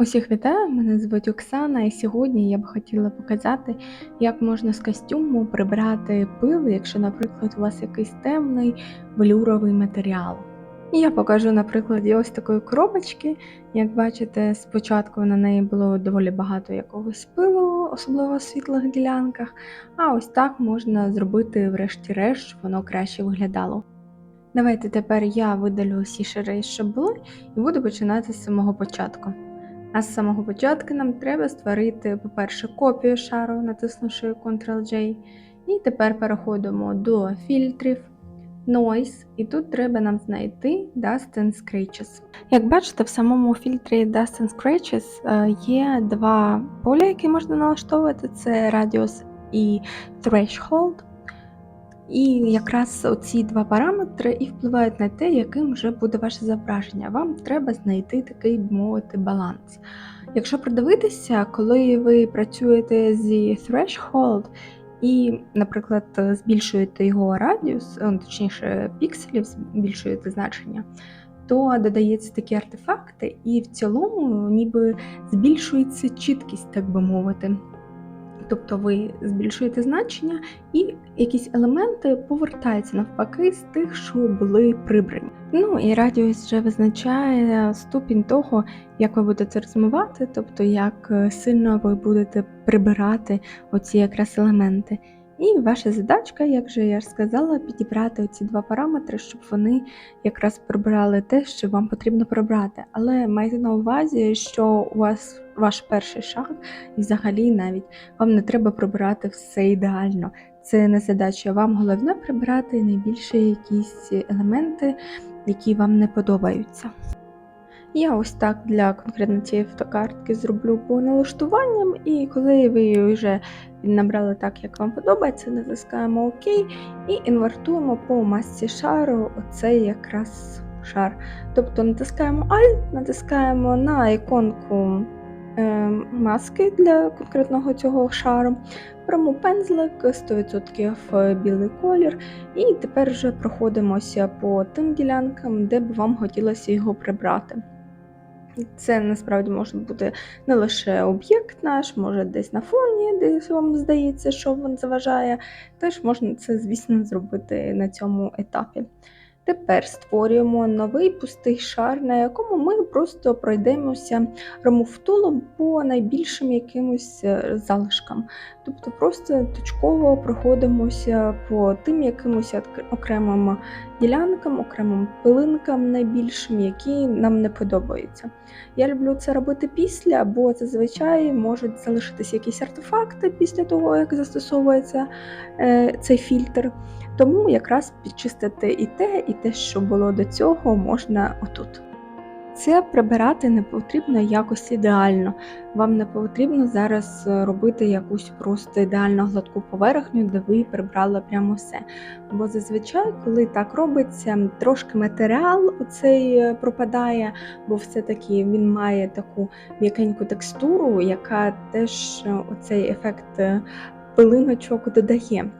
Усіх вітаю, мене звуть Оксана, і сьогодні я б хотіла показати, як можна з костюму прибрати пил, якщо, наприклад, у вас якийсь темний велюровий матеріал. І я покажу на прикладі ось такої коробочки. Як бачите, спочатку на неї було доволі багато якогось пилу, особливо в світлих ділянках, а ось так можна зробити, врешті-решт, щоб воно краще виглядало. Давайте тепер я видалю всі шари, що були, і буду починати з самого початку. А з самого початку нам треба створити, по-перше, копію шару, натиснувши Ctrl-J. І тепер переходимо до фільтрів, Noise, і тут треба нам знайти Dust Scratches. Як бачите, в самому фільтрі Dust Scratches е, є два поля, які можна налаштовувати: це Radius і Threshold. І якраз оці два параметри і впливають на те, яким вже буде ваше зображення. Вам треба знайти такий, би мовити, баланс. Якщо придивитися, коли ви працюєте зі threshold і, наприклад, збільшуєте його радіус, точніше, пікселів, збільшуєте значення, то додаються такі артефакти, і в цілому ніби збільшується чіткість, так би мовити. Тобто ви збільшуєте значення, і якісь елементи повертаються навпаки з тих, що були прибрані. Ну і радіус вже визначає ступінь того, як ви будете розмивати, тобто як е, сильно ви будете прибирати оці якраз елементи. І ваша задачка, як вже я ж сказала, підібрати оці два параметри, щоб вони якраз прибирали те, що вам потрібно прибрати. Але майте на увазі, що у вас ваш перший шаг, і взагалі навіть вам не треба прибирати все ідеально. Це не задача. Вам головне прибирати найбільше якісь елементи, які вам не подобаються. Я ось так для конкретно цієї фотокартки зроблю по налаштуванням, і коли ви її вже набрали так, як вам подобається, натискаємо ОК і інвертуємо по масці шару оцей якраз шар. Тобто натискаємо Alt, натискаємо на іконку е, маски для конкретного цього шару, беремо пензлик 100% білий колір, і тепер вже проходимося по тим ділянкам, де б вам хотілося його прибрати. Це насправді може бути не лише об'єкт наш, може десь на фоні, десь вам здається, що він заважає. Теж можна це, звісно, зробити на цьому етапі. Тепер створюємо новий пустий шар, на якому ми просто пройдемося ремув-тулом по найбільшим якимось е, залишкам. Тобто просто точково проходимося по тим якимось окремим ділянкам, окремим пилинкам найбільшим, які нам не подобаються. Я люблю це робити після, бо зазвичай можуть залишитися якісь артефакти після того, як застосовується е, цей фільтр. Тому якраз підчистити і те, і те, що було до цього, можна отут. Це прибирати не потрібно якось ідеально. Вам не потрібно зараз е, робити якусь просто ідеально гладку поверхню, де ви прибрали прямо все. Бо зазвичай, коли так робиться, трошки матеріал оцей е, пропадає, бо все-таки він має таку м'якеньку текстуру, яка теж е, оцей ефект пилиночок додає.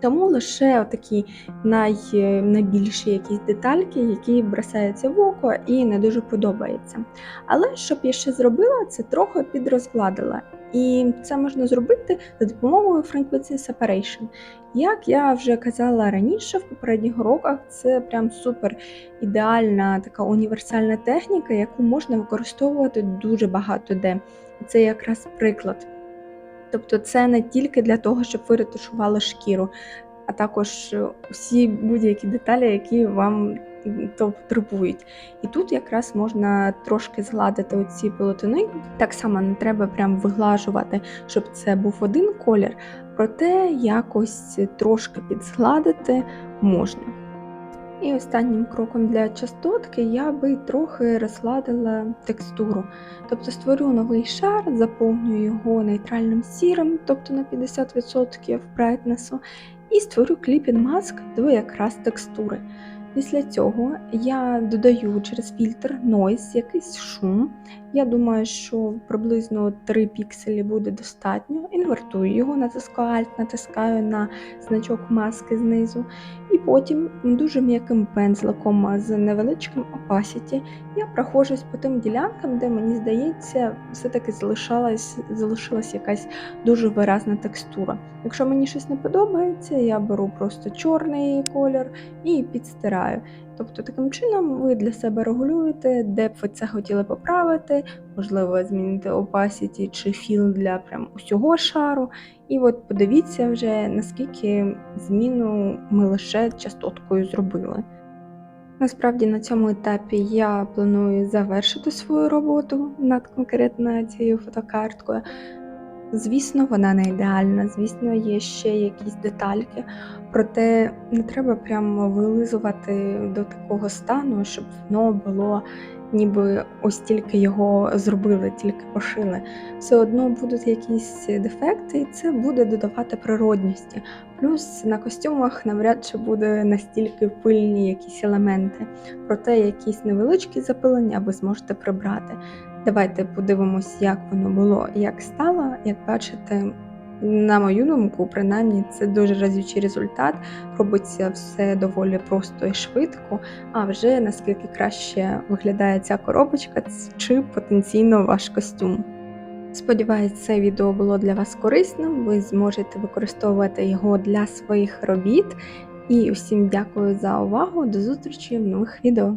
Тому лише такі най, найбільші якісь детальки, які бросаються в око і не дуже подобаються. Але щоб я ще зробила, це трохи підрозкладила. І це можна зробити за допомогою Frequency Separation. Як я вже казала раніше, в попередніх уроках, це прям супер ідеальна така універсальна техніка, яку можна використовувати дуже багато де. Це якраз приклад. Тобто це не тільки для того, щоб ви ретушували шкіру, а також всі будь-які деталі, які вам то потребують. І тут якраз можна трошки згладити оці полотни. Так само не треба прям виглажувати, щоб це був один колір, проте якось трошки підзгладити можна. І останнім кроком для частотки я би трохи розладила текстуру. Тобто створю новий шар, заповнюю його нейтральним сірим, тобто на 50% брайтнесу, і створю кліпінг маск до якраз текстури. Після цього я додаю через фільтр Noise якийсь шум, Я думаю, що приблизно 3 пікселі буде достатньо. Інвертую його, натискаю Alt, натискаю на значок маски знизу. І потім дуже м'яким пензликом з невеличким opacity я проходжусь по тим ділянкам, де мені здається, все-таки залишалась, залишилась якась дуже виразна текстура. Якщо мені щось не подобається, я беру просто чорний колір і підстираю. Тобто таким чином ви для себе регулюєте, де б ви це хотіли поправити, можливо, змінити opacity чи філ для прям усього шару. І от подивіться вже, наскільки зміну ми лише частоткою зробили. Насправді на цьому етапі я планую завершити свою роботу над конкретно цією фотокарткою. Звісно, вона не ідеальна, звісно, є ще якісь детальки, проте не треба прямо вилизувати до такого стану, щоб воно було ніби ось тільки його зробили, тільки пошили. Все одно будуть якісь дефекти, і це буде додавати природності. Плюс на костюмах навряд чи буде настільки пильні якісь елементи, проте якісь невеличкі запилення ви зможете прибрати. Давайте подивимось, як воно було і як стало. Як бачите, на мою думку, принаймні це дуже разючий результат. Робиться все доволі просто і швидко. А вже наскільки краще виглядає ця коробочка чи потенційно ваш костюм. Сподіваюсь, це відео було для вас корисним. Ви зможете використовувати його для своїх робіт. І усім дякую за увагу. До зустрічі в нових відео.